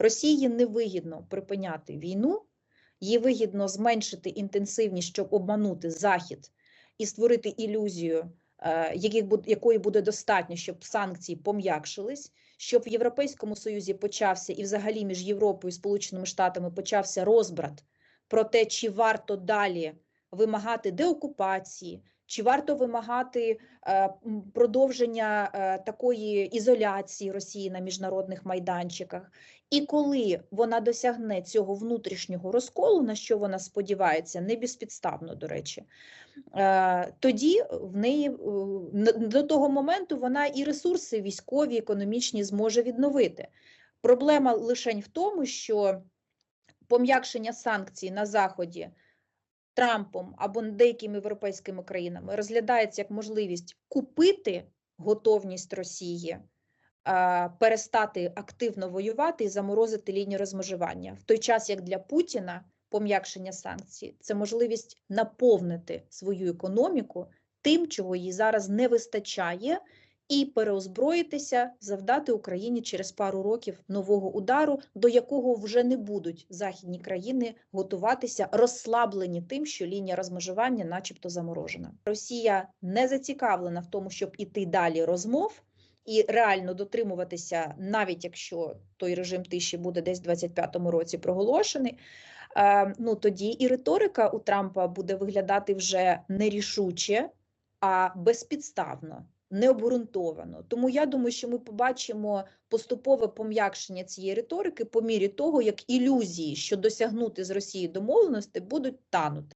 Росії невигідно припиняти війну, їй вигідно зменшити інтенсивність, щоб обманути Захід і створити ілюзію, е, яких якої буде достатньо, щоб санкції пом'якшились, щоб в Європейському Союзі почався і взагалі між Європою і Сполученими Штатами почався розбрат про те, чи варто далі вимагати деокупації, чи варто вимагати е, продовження е, такої ізоляції Росії на міжнародних майданчиках. І коли вона досягне цього внутрішнього розколу, на що вона сподівається, не безпідставно, до речі, е, тоді в неї до того моменту вона і ресурси військові, економічні зможе відновити. Проблема лише в тому, що пом'якшення санкцій на Заході Трампом або деякими європейськими країнами розглядається як можливість купити готовність Росії а, перестати активно воювати і заморозити лінію розмежування. В той час, як для Путіна пом'якшення санкцій це можливість наповнити свою економіку тим, чого їй зараз не вистачає, і переозброїтися, завдати Україні через пару років нового удару, до якого вже не будуть західні країни готуватися, розслаблені тим, що лінія розмежування, начебто, заморожена. Росія не зацікавлена в тому, щоб іти далі розмов. І реально дотримуватися, навіть якщо той режим тиші буде десь в 25-му році проголошений, е, ну тоді і риторика у Трампа буде виглядати вже не рішуче, а безпідставно, необґрунтовано. Тому я думаю, що ми побачимо поступове пом'якшення цієї риторики по мірі того, як ілюзії, що досягнути з Росією домовленості, будуть танути.